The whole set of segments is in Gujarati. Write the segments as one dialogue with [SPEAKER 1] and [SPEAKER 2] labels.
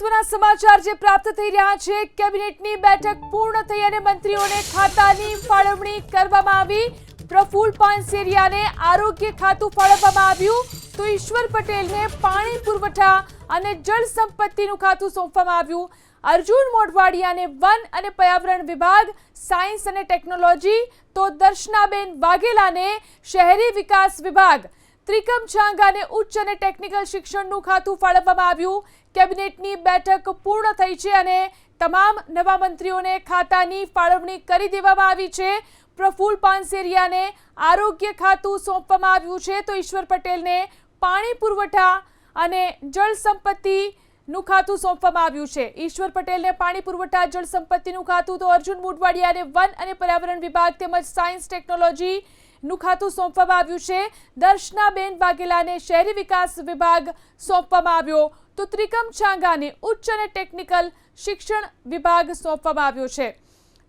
[SPEAKER 1] મહત્વના સમાચાર જે પ્રાપ્ત થઈ રહ્યા છે, કેબિનેટની બેઠક પૂર્ણ થઈ અને મંત્રીઓને ખાતાની ફાળવણી કરવામાં આવી. પ્રફુલ પાનસેરિયાને આરોગ્ય ખાતું ફાળવવામાં આવ્યું. તો ઈશ્વર પટેલને પાણી, પુરવઠા અને જળ સંપત્તિનું ખાતું સોંપવામાં આવ્યું. અર્જુન મોઢવાડિયાને વન અને પર્યાવરણ વિભાગ, સાયન્સ અને ટેકનોલોજી. તો દર્શનાબેન વાઘેલાને શહેરી વિકાસ વિભાગ. ત્રિકમ છાંગાને ઉચ્ચ અને ટેકનિકલ શિક્ષણનું ખાતું ફાળવવામાં આવ્યું. કેબિનેટની બેઠક પૂર્ણ થઈ છે અને તમામ નવા મંત્રીઓને ખાતાની ફાળવણી કરી દેવામાં આવી છે. પ્રફુલ પાનસેરિયાને આરોગ્ય ખાતું સોંપવામાં આવ્યું છે તો ઈશ્વર પટેલને પાણી પુરવઠા અને જળ સંપત્તિનું ખાતું સોંપવામાં આવ્યું છે. ઈશ્વર પટેલને પાણી પુરવઠા, જળ સંપત્તિનું ખાતું તો અર્જુન મુટવાડિયાને વન અને પર્યાવરણ વિભાગ તેમજ સાયન્સ ટેકનોલોજી નું ખાતું સોંપવામાં આવ્યું છે. દર્શનાબેન વાઘેલાને શહેરી વિકાસ વિભાગ સોંપવામાં આવ્યો. તો ત્રિકમ છાંગાને ઉચ્ચ અને ટેકનિકલ શિક્ષણ વિભાગ સોંપવામાં આવ્યો છે.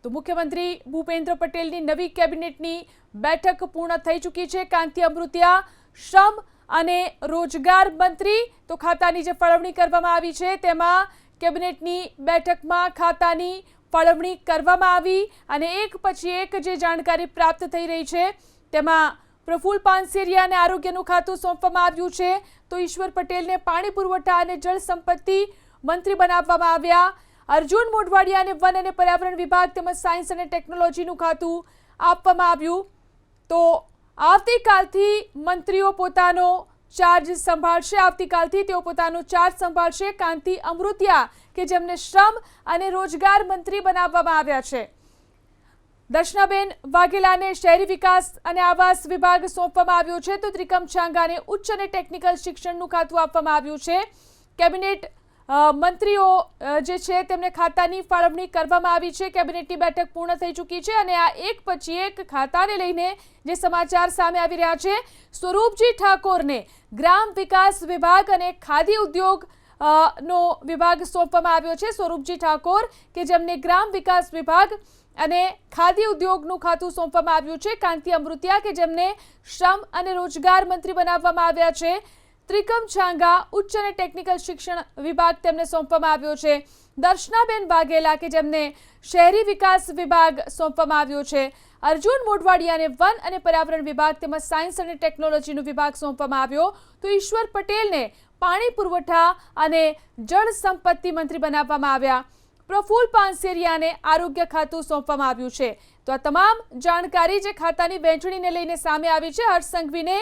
[SPEAKER 1] તો મુખ્યમંત્રી ભૂપેન્દ્ર પટેલની નવી કેબિનેટની બેઠક પૂર્ણ થઈ ચૂકી છે. કાંતિ અમૃતિયા, શ્રમ અને રોજગાર મંત્રી તો ખાતાની જે ફાળવણી કરવામાં આવી છે, તેમાં કેબિનેટની બેઠકમાં ખાતાની ફાળવણી કરવામાં આવી અને એક પછી એક જે જાણકારી પ્રાપ્ત થઈ રહી છે તેમાં પ્રફુલ પાનસેરિયાને આરોગ્યનું ખાતું સોંપવામાં આવ્યું છે. તો ઈશ્વર પટેલને પાણી પુરવઠા અને જળ સંપત્તિ મંત્રી બનાવવામાં આવ્યા. અર્જુન મોઢવાડિયાને વન અને પર્યાવરણ વિભાગ તેમજ સાયન્સ અને ટેકનોલોજીનું ખાતું આપવામાં આવ્યું. તો આવતીકાલથી મંત્રીઓ પોતાનો ચાર્જ સંભાળશે. આવતીકાલથી તેઓ પોતાનો ચાર્જ સંભાળશે. કાંતિ અમૃતિયા કે જેમને શ્રમ અને રોજગાર મંત્રી બનાવવામાં આવ્યા છે. દર્શનાબેન વાઘેલાને શહેરી વિકાસ અને આવાસ વિભાગ સોંપવામાં આવ્યો છે તો ત્રિકમ છાંગાને ઉચ્ચ અને ટેકનિકલ શિક્ષણનું ખાતું આપવામાં આવ્યું છે. કેબિનેટ મંત્રીઓ જે છે તેમને ખાતાની ફાળવણી કરવામાં આવી છે. કેબિનેટની બેઠક પૂર્ણ થઈ ચૂકી છે અને આ એક પછી એક ખાતાને લઈને જે સમાચાર સામે આવી રહ્યા છે. સ્વરૂપજી ઠાકોરને ગ્રામ વિકાસ વિભાગ અને ખાદી ઉદ્યોગ નો વિભાગ સોંપવામાં આવ્યો છે. સ્વરૂપજી ઠાકોર કે જેમને ગ્રામ વિકાસ વિભાગ અને ખાદી ઉદ્યોગનું ખાતું સોંપવામાં આવ્યું છે. કાંતિ અમૃતિયા કે જેમને શ્રમ અને રોજગાર મંત્રી બનાવવામાં આવ્યા છે. ત્રિકમ છાંગા ઉચ્ચ અને ટેકનિકલ શિક્ષણ વિભાગ તેમને સોંપવામાં આવ્યો છે. દર્શનાબેન વાઘેલા કે જેમને શહેરી વિકાસ વિભાગ સોંપવામાં આવ્યો છે. અર્જુન મોઢવાડિયાને વન અને પર્યાવરણ વિભાગ તેમજ સાયન્સ અને ટેકનોલોજીનો વિભાગ સોંપવામાં આવ્યો. તો ઈશ્વર પટેલને પાણી પુરવઠા અને જળ સંપત્તિ મંત્રી બનાવવામાં આવ્યા. પ્રફુલ પાનસેરિયાને આરોગ્ય ખાતું સોંપવામાં આવ્યું છે. તો આ તમામ જાણકારી જે ખાતાની વહેંચણીને લઈને સામે આવી છે, હર્ષ સંઘવીને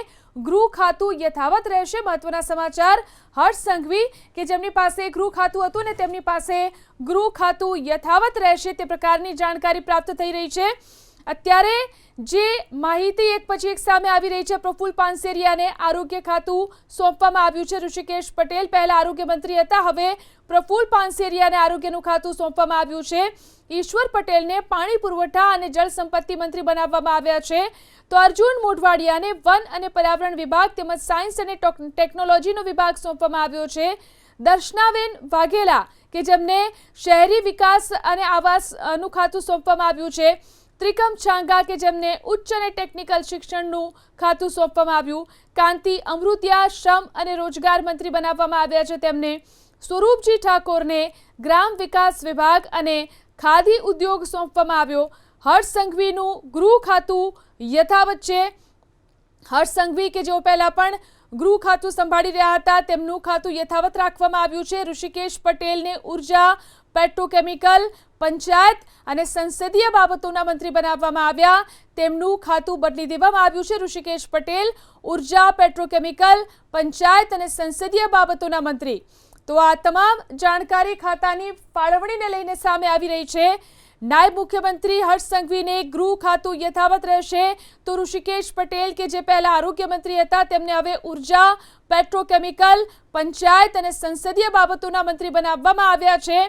[SPEAKER 1] ગૃહ ખાતું યથાવત રહેશે. મહત્વના સમાચાર, હર્ષ સંઘવી કે જેમની પાસે ગૃહ ખાતું હતું ને તેમની પાસે ગૃહ ખાતું યથાવત રહેશે તે પ્રકારની જાણકારી પ્રાપ્ત થઈ રહી છે. અત્યારે જે માહિતી એક પછી એક સામે આવી રહી છે, પ્રફુલ પાનસેરિયાને આરોગ્ય ખાતું સોંપવામાં આવ્યું છે. ઋષિકેશ પટેલ પહેલા આરોગ્ય મંત્રી હતા, હવે પ્રફુલ પાનસેરિયાને આરોગ્યનું ખાતું સોંપવામાં આવ્યું છે. ઈશ્વર પટેલને પાણી પુરવઠા અને જળ સંપત્તિ મંત્રી બનાવવામાં આવ્યા છે. તો અર્જુન મોઢવાડિયાને વન અને પર્યાવરણ વિભાગ તેમજ સાયન્સ અને ટોક- ટેકનોલોજીનો વિભાગ સોંપવામાં આવ્યો છે. દર્શનાબેન વાઘેલા, કે જેમને શહેરી વિકાસ અને આવાસનું ખાતું સોંપવામાં આવ્યું છે. ત્રિકમ છાંગા કે જેમને ઉચ્ચ અને ટેકનિકલ શિક્ષણનું ખાતું સોંપવામાં આવ્યું. કાંતિ અમૃતિયા શ્રમ અને રોજગાર મંત્રી બનાવવામાં આવ્યા છે. તેમને સ્વરૂપજી ઠાકોરને ગ્રામ વિકાસ વિભાગ અને ખાદી ઉદ્યોગ સોંપવામાં આવ્યો. હર્ષ સંઘવીનું ગૃહ ખાતું યથાવત છે. હર્ષ સંઘવી કે જેઓ પહેલા પણ ગૃહ ખાતું સંભાળી રહ્યા હતા, તેમનું ખાતું યથાવત રાખવામાં આવ્યું છે. ઋષિકેશ પટેલને ઊર્જા, પેટ્રોકેમિકલ, પંચાયત અને સંસદીય બાબતોના મંત્રી બનાવવામાં આવ્યા. તેમનું ખાતું બદલી દેવામાં આવ્યું છે. ઋષિકેશ પટેલ, ઊર્જા, પેટ્રોકેમિકલ, પંચાયત અને સંસદીય બાબતોના મંત્રી. તો આ તમામ જાણકારી ખાતાની ફાળવણીને લઈને સામે આવી રહી છે. નાયબ મુખ્યમંત્રી હર્ષ સંઘવીને ગૃહ ખાતું યથાવત રહેશે તો ઋષિકેશ પટેલ, કે જે પહેલા આરોગ્ય મંત્રી હતા, તેમને હવે ઊર્જા, પેટ્રોકેમિકલ, પંચાયત અને સંસદીય બાબતોના મંત્રી બનાવવામાં આવ્યા છે.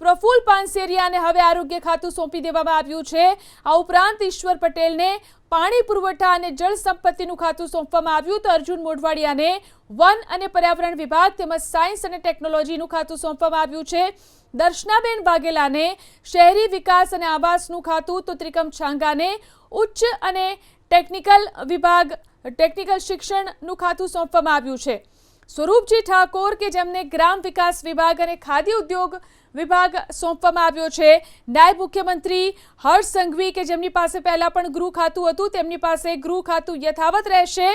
[SPEAKER 1] પ્રફુલ પાનસેરિયાને હવે આરોગ્ય ખાતું સોંપી દેવામાં આવ્યું છે. આ ઉપરાંત ઈશ્વર પટેલને પાણી પુરવઠા અને જળ સંપત્તિનું ખાતું સોંપવામાં આવ્યું તો અર્જુન મોઢવાડિયાને વન અને પર્યાવરણ વિભાગ તેમજ સાયન્સ અને ટેકનોલોજીનું ખાતું સોંપવામાં આવ્યું છે. દર્શનાબેન વાઘેલાને શહેરી વિકાસ અને આવાસનું ખાતું તો ત્રિકમ છાંગાને ઉચ્ચ અને ટેકનિકલ વિભાગ, ટેકનિકલ શિક્ષણનું ખાતું સોંપવામાં આવ્યું છે. સ્વરૂપજી ઠાકોર કે જેમને ગ્રામ વિકાસ વિભાગ અને ખાદી ઉદ્યોગ વિભાગ સોંપવામાં આવ્યો છે. નાયબ મુખ્યમંત્રી હર્ષ સંઘવી કે જેમની પાસે પહેલાં પણ ગૃહ ખાતું હતું, તેમની પાસે ગૃહ ખાતું યથાવત રહેશે.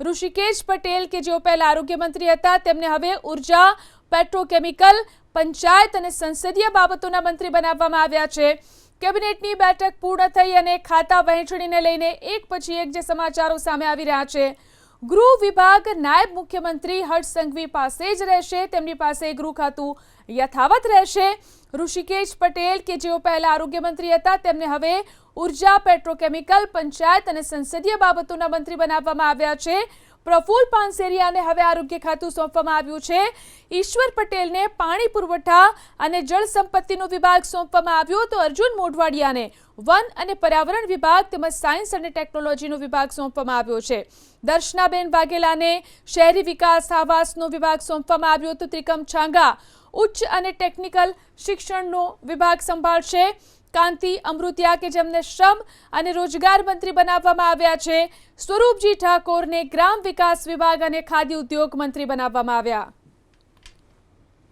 [SPEAKER 1] ઋષિકેશ પટેલ કે જેઓ પહેલા આરોગ્ય મંત્રી હતા, તેમને હવે ઊર્જા, પેટ્રોકેમિકલ, પંચાયત અને સંસદીય બાબતોના મંત્રી બનાવવામાં આવ્યા છે. કેબિનેટની બેઠક પૂર્ણ થઈ અને ખાતા વહેંચણીને લઈને એક પછી એક જે સમાચારો સામે આવી રહ્યા છે. ગૃહ વિભાગ નાયબ મુખ્યમંત્રી હર્ષ સંઘવી પાસે જ રહેશે. તેમની પાસે ગૃહ ખાતું યથાવત રહેશે. ઋષિકેશ પટેલ, કે જેઓ પહેલા આરોગ્ય મંત્રી હતા, તેમને હવે ઊર્જા, પેટ્રોકેમિકલ, પંચાયત અને સંસદીય બાબતોના મંત્રી બનાવવામાં આવ્યા છે. પ્રફુલ પાનસેરિયાને હવે આરોગ્ય ખાતું સોંપવામાં આવ્યું છે. ઈશ્વર પટેલને પાણી પુરવઠા અને જળ સંપત્તિનો વિભાગ સોંપવામાં આવ્યો તો અર્જુન મોઢવાડિયાને વન અને પર્યાવરણ વિભાગ તેમજ સાયન્સ અને ટેકનોલોજીનો વિભાગ સોંપવામાં આવ્યો છે. દર્શનાબેન વાઘેલાને શહેરી વિકાસ આવાસનો વિભાગ સોંપવામાં આવ્યો તો ત્રિકમ છાંગા ઉચ્ચ અને ટેકનિકલ શિક્ષણનો વિભાગ સંભાળશે. કાંતિ, અમૃતિયા કે જેમને શ્રમ અને રોજગાર મંત્રી બનાવવામાં આવ્યા છે, સ્વરૂપજી ઠાકોરને ગ્રામ વિકાસ વિભાગ અને ખાદ્ય ઉદ્યોગ મંત્રી બનાવવામાં આવ્યા.